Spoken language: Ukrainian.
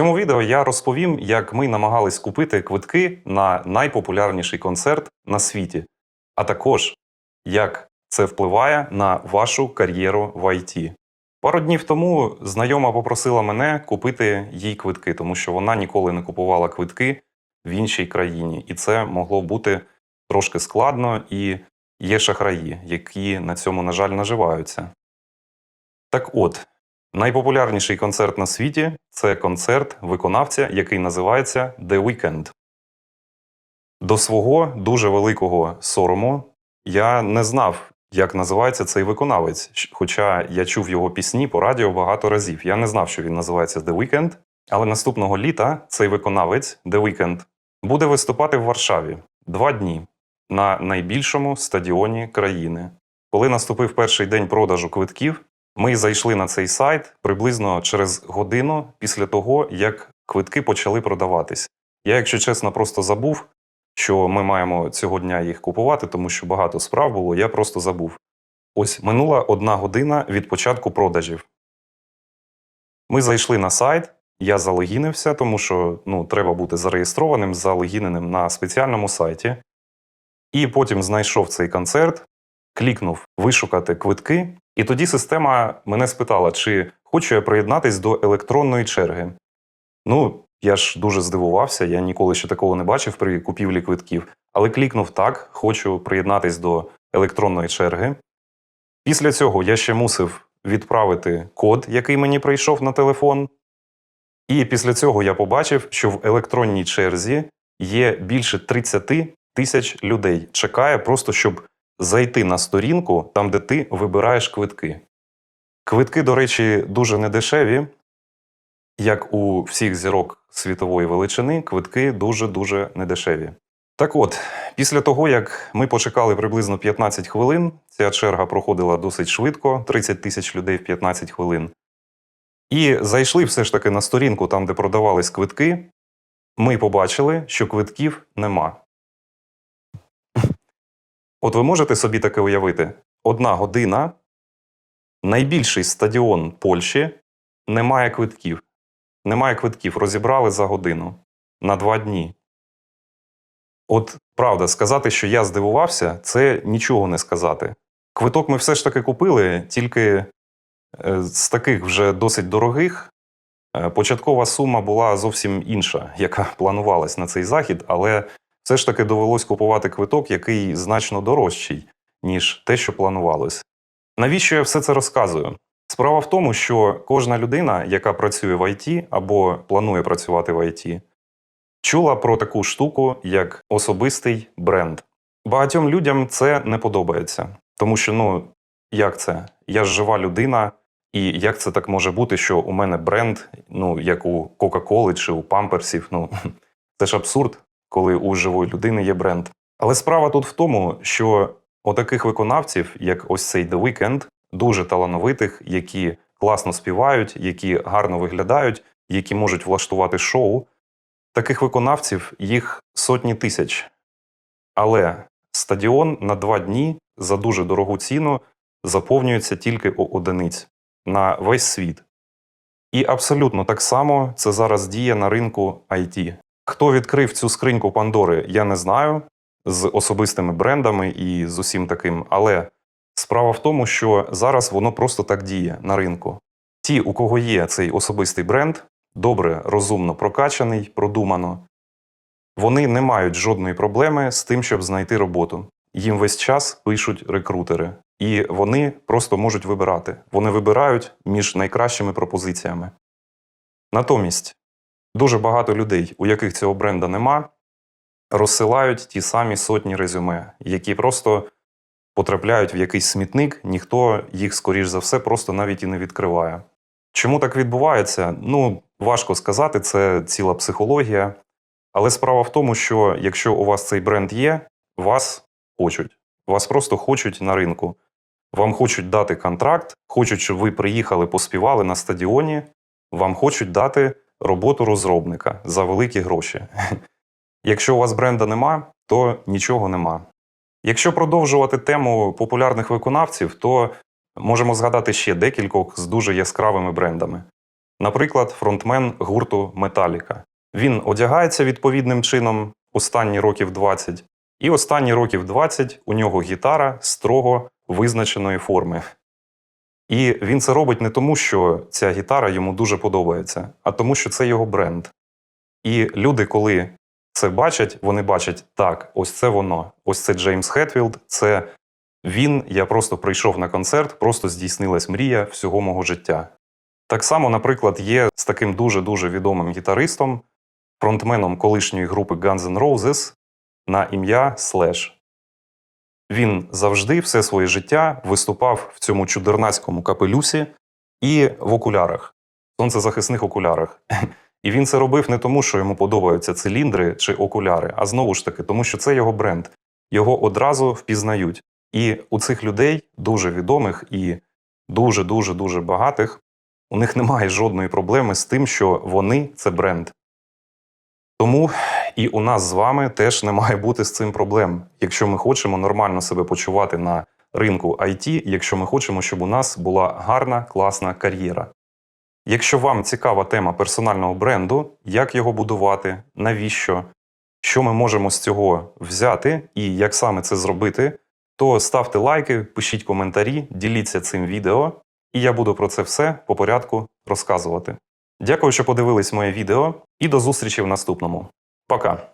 цьому відео я розповім, як ми намагались купити квитки на найпопулярніший концерт на світі, а також як це впливає на вашу кар'єру в ІТ. Пару днів тому знайома попросила мене купити їй квитки, тому що вона ніколи не купувала квитки в іншій країні, і це могло бути трошки складно і є шахраї, які на цьому, на жаль, наживаються. Так от, найпопулярніший концерт на світі це концерт виконавця, який називається The Weeknd. До свого дуже великого сорому я не знав, як називається цей виконавець. Хоча я чув його пісні по радіо багато разів. Я не знав, що він називається The Weeknd. Але наступного літа цей виконавець The Weeknd буде виступати в Варшаві два дні на найбільшому стадіоні країни. Коли наступив перший день продажу квитків, ми зайшли на цей сайт приблизно через годину після того, як квитки почали продаватись. Я, якщо чесно, просто забув, що ми маємо цього дня їх купувати, тому що багато справ було, я просто забув. Ось минула одна година від початку продажів. Ми зайшли на сайт, я залогінився, тому що ну, треба бути зареєстрованим, залогіненим на спеціальному сайті. І потім знайшов цей концерт, клікнув вишукати квитки, і тоді система мене спитала, чи хочу я приєднатись до електронної черги. Ну, я ж дуже здивувався, я ніколи ще такого не бачив при купівлі квитків. Але клікнув так, хочу приєднатись до електронної черги. Після цього я ще мусив відправити код, який мені прийшов на телефон. І після цього я побачив, що в електронній черзі є більше 30 тисяч людей. Чекає просто, щоб зайти на сторінку, там, де ти вибираєш квитки. Квитки, до речі, дуже недешеві. Як у всіх зірок світової величини, квитки дуже-дуже недешеві. Так от, після того, як ми почекали приблизно 15 хвилин, ця черга проходила досить швидко 30 тисяч людей в 15 хвилин. І зайшли все ж таки на сторінку, там, де продавались квитки, ми побачили, що квитків нема. От ви можете собі таке уявити: одна година, найбільший стадіон Польщі, немає квитків. Немає квитків, розібрали за годину на два дні. От правда, сказати, що я здивувався, це нічого не сказати. Квиток ми все ж таки купили, тільки е, з таких вже досить дорогих. Е, Початкова сума була зовсім інша, яка планувалась на цей захід, але все ж таки довелось купувати квиток, який значно дорожчий, ніж те, що планувалось. Навіщо я все це розказую? Справа в тому, що кожна людина, яка працює в ІТ або планує працювати в ІТ, чула про таку штуку, як особистий бренд. Багатьом людям це не подобається, тому що, ну, як це? Я ж жива людина, і як це так може бути, що у мене бренд, ну, як у Кока-Коли чи у Памперсів, ну, це ж абсурд, коли у живої людини є бренд. Але справа тут в тому, що отаких виконавців, як ось цей The Weeknd, дуже талановитих, які класно співають, які гарно виглядають, які можуть влаштувати шоу. Таких виконавців їх сотні тисяч. Але стадіон на два дні за дуже дорогу ціну заповнюється тільки у одиниць на весь світ. І абсолютно так само це зараз діє на ринку IT. Хто відкрив цю скриньку Пандори, я не знаю з особистими брендами і з усім таким, але Справа в тому, що зараз воно просто так діє на ринку. Ті, у кого є цей особистий бренд, добре, розумно прокачаний, продумано, вони не мають жодної проблеми з тим, щоб знайти роботу. Їм весь час пишуть рекрутери, і вони просто можуть вибирати. Вони вибирають між найкращими пропозиціями. Натомість дуже багато людей, у яких цього бренда нема, розсилають ті самі сотні резюме, які просто потрапляють в якийсь смітник, ніхто їх, скоріш за все, просто навіть і не відкриває. Чому так відбувається? Ну, важко сказати, це ціла психологія. Але справа в тому, що якщо у вас цей бренд є, вас хочуть. Вас просто хочуть на ринку. Вам хочуть дати контракт, хочуть, щоб ви приїхали, поспівали на стадіоні, вам хочуть дати роботу розробника за великі гроші. Якщо у вас бренда нема, то нічого нема. Якщо продовжувати тему популярних виконавців, то можемо згадати ще декількох з дуже яскравими брендами. Наприклад, фронтмен гурту Металіка. Він одягається відповідним чином останні років 20, і останні років 20 у нього гітара строго визначеної форми. І він це робить не тому, що ця гітара йому дуже подобається, а тому, що це його бренд. І люди, коли це бачать, вони бачать, так, ось це воно, ось це Джеймс Хетфілд, це він, я просто прийшов на концерт, просто здійснилась мрія всього мого життя. Так само, наприклад, є з таким дуже-дуже відомим гітаристом, фронтменом колишньої групи Guns N' Roses на ім'я Слеш. Він завжди все своє життя виступав в цьому чудернацькому капелюсі і в окулярах, сонцезахисних окулярах. І він це робив не тому, що йому подобаються циліндри чи окуляри, а знову ж таки, тому що це його бренд. Його одразу впізнають. І у цих людей, дуже відомих і дуже дуже дуже багатих, у них немає жодної проблеми з тим, що вони це бренд. Тому і у нас з вами теж не має бути з цим проблем, якщо ми хочемо нормально себе почувати на ринку IT, якщо ми хочемо, щоб у нас була гарна, класна кар'єра. Якщо вам цікава тема персонального бренду, як його будувати, навіщо, що ми можемо з цього взяти і як саме це зробити, то ставте лайки, пишіть коментарі, діліться цим відео, і я буду про це все по порядку розказувати. Дякую, що подивились моє відео, і до зустрічі в наступному. Пока!